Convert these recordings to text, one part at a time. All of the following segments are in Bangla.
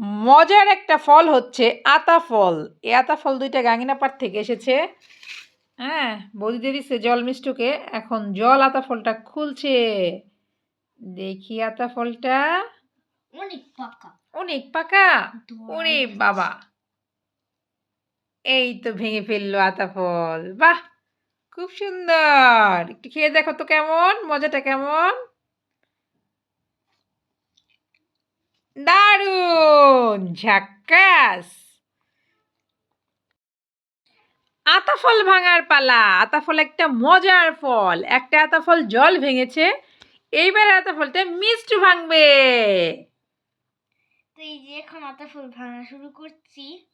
মজার একটা ফল হচ্ছে আতা ফল। এই আতা ফল দুইটা গাঙ্গিনাপাড় থেকে এসেছে। হ্যাঁ বৌদি দিয়ে দিচ্ছে জল মিষ্টুকে এখন জল আতা ফলটা খুলছে। দেখি আতা ফলটা। অনেক পাকা। অনেক পাকা? ওরে বাবা। এই তো ভেঙে ফেলল আতা ফল। বাহ! খুব সুন্দর। একটু খেয়ে দেখো তো কেমন? মজাটা কেমন? দারুণ ঝাক্কাস। আতা ফল ভাঙার পালা আতা ফল একটা মজার ফল একটা আতা ফল জল ভেঙেছে এইবার আতা ফলটা মিষ্টি ভাঙবে। তো এই যে এখন আতা ফুল ভাঙা শুরু করছি।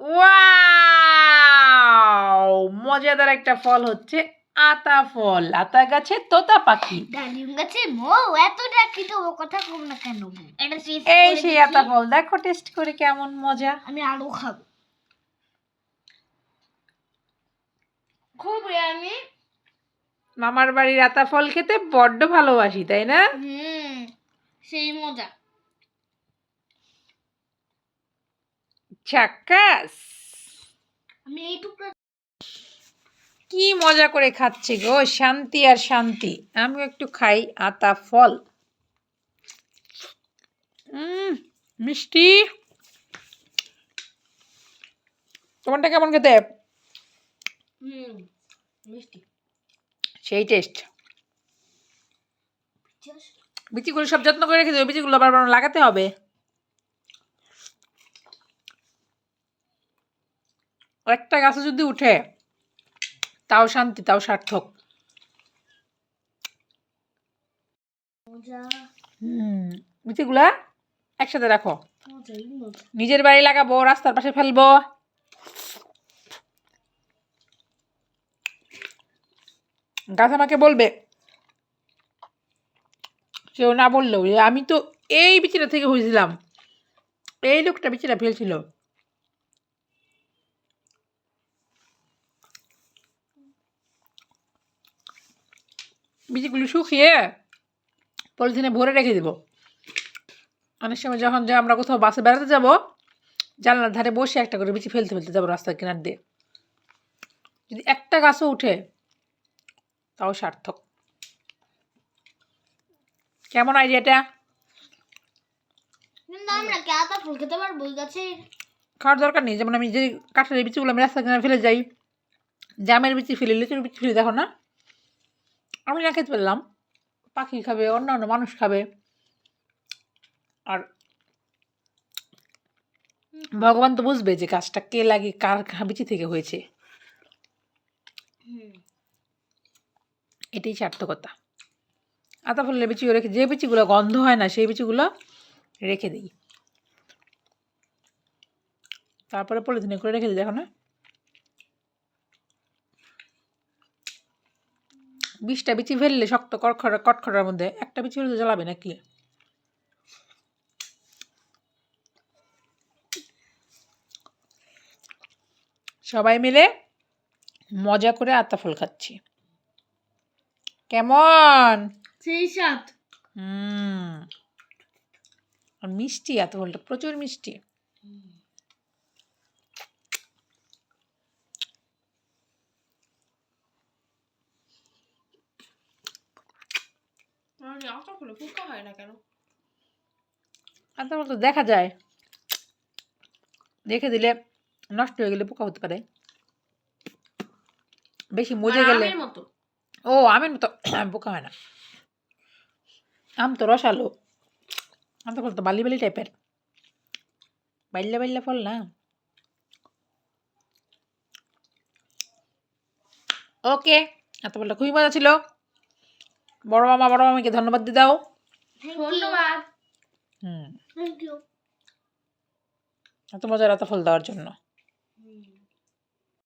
ওয়াও! মজাদার একটা ফল হচ্ছে আতা ফল আতা গাছে তোতা পাখি। ডালিম গাছে মৌ এত ডাকি তো ও কথা কম না কেন? এটা এই সেই আতা ফল দেখো টেস্ট করে কেমন মজা। আমি আরও খাব। খুব আমি মামার বাড়ির আতা ফল খেতে বড্ড ভালোবাসি তাই না? হুম সেই মজা। চাক্কাস আমি এইটুকু কি মজা করে খাচ্ছি গো শান্তি আর শান্তি। আমি একটু খাই আতা ফল। মিষ্টি। তোমারটা কেমন খেতে? মিষ্টি। সেই টেস্ট বিচিগুলো সব যত্ন করে রেখে দেবে বিচিগুলো আবার আবার লাগাতে হবে? একটা গাছে যদি উঠে তাও শান্তি তাও সার্থক। হুম বিচিগুলা একসাথে রাখো। নিজের বাড়ি লাগাবো রাস্তার পাশে ফেলব। গাছ আমাকে বলবে কেউ না বললেও আমি তো এই বিচিটা থেকে হয়েছিলাম। এই লোকটা বিচিটা ফেলছিল। বিচিগুলো শুকিয়ে পলিথিনে ভরে রেখে দেবো। অনেক সময় যখন যে আমরা কোথাও বাসে বেড়াতে যাব জানলার ধারে বসে একটা করে বিচি ফেলতে ফেলতে যাব রাস্তার কিনার দিয়ে। যদি একটা গাছও উঠে তাও সার্থক। কেমন আইডিয়াটা? খাওয়ার দরকার নেই। যেমন আমি যে কাঠের বিচিগুলো আমি রাস্তার কিনারে ফেলে যাই জামের বিচি ফেলি লিচুর বিচি ফেলি দেখো না? আমি না খেতে পারলাম পাখি খাবে অন্য অন্য মানুষ খাবে। আর ভগবান তো বুঝবে যে গাছটা কে লাগে কার বিচি থেকে হয়েছে। এটাই সার্থকতা। আতা ফুলের বিচিগুলো রেখে যে বিচিগুলো গন্ধ হয় না সেই বিচিগুলো রেখে দিই। তারপরে পলিথিনে করে রেখে দিই দেখো না। বিশটা বিচি ফেললে শক্ত কটখরা কটখরার মধ্যে একটা বিচি হলে তো জ্বালাবে নাকি? সবাই মিলে মজা করে আতা ফল খাচ্ছি। কেমন? সেই সাত হুম। আর মিষ্টি এত ফলটা প্রচুর মিষ্টি। ফুলে ফুকা হয় না কেন? আতা তো দেখা যায়। রেখে দিলে নষ্ট হয়ে গেলে পোকা হতে পারে। বেশি মজে গেলে ও আমের মতো পোকা হয় না। আম তো রসালো। আম তো ফল তো বালি বালি টাইপের। বাইল্লা বাইল্লা ফল না। ওকে এত ফলটা খুবই মজা ছিল। বড় মামা বড় মামিকে ধন্যবাদ দিয়ে দাও। ধন্যবাদ। হুম। এত মজার এত ফুল দেওয়ার জন্য।